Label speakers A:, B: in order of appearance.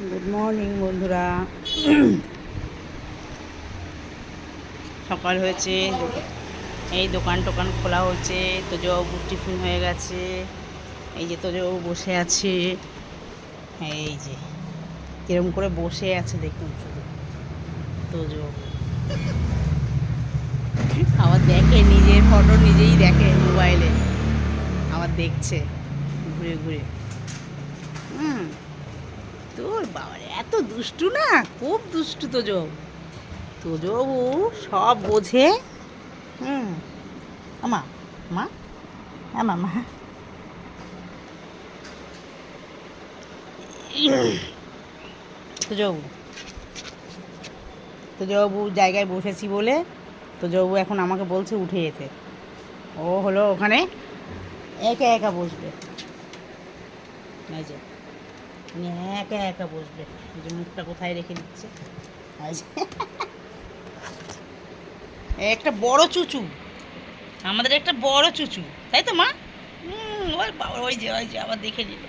A: Good morning বন্ধুরা। সকাল হয়েছে। এই দোকান টোকান খোলা হচ্ছে তোজবাবু টিফিন হয়ে গেছে। এই যে তোজবাবু বসে আছে। এই যে, কিরম করে বসে আছে দেখুন শুধু। তোজবাবু আবার দেখে, নিজের ফটো নিজেই দেখে মোবাইলে আবার দেখছে, ঘুরে ঘুরে। হুম। বাবা এত দুষ্টু না? খুব দুষ্টু তোজব তোজবু সব বোঝে। হুম। আমা মা আমা মা তোজবু তোজবু জায়গায় বসেছি বলে তো তোজবু এখন আমাকে বলছে উঠে যেতে। ও হলো ওখানে একা একা বসবে। যে। উনি একা একা বসবে, যে মুখটা কোথায় রেখে দিচ্ছে। একটা বড় চুচু। আমাদের একটা বড় চুচু। তাই তো মা? ওই যে ওই যে, আবার দেখে নিল।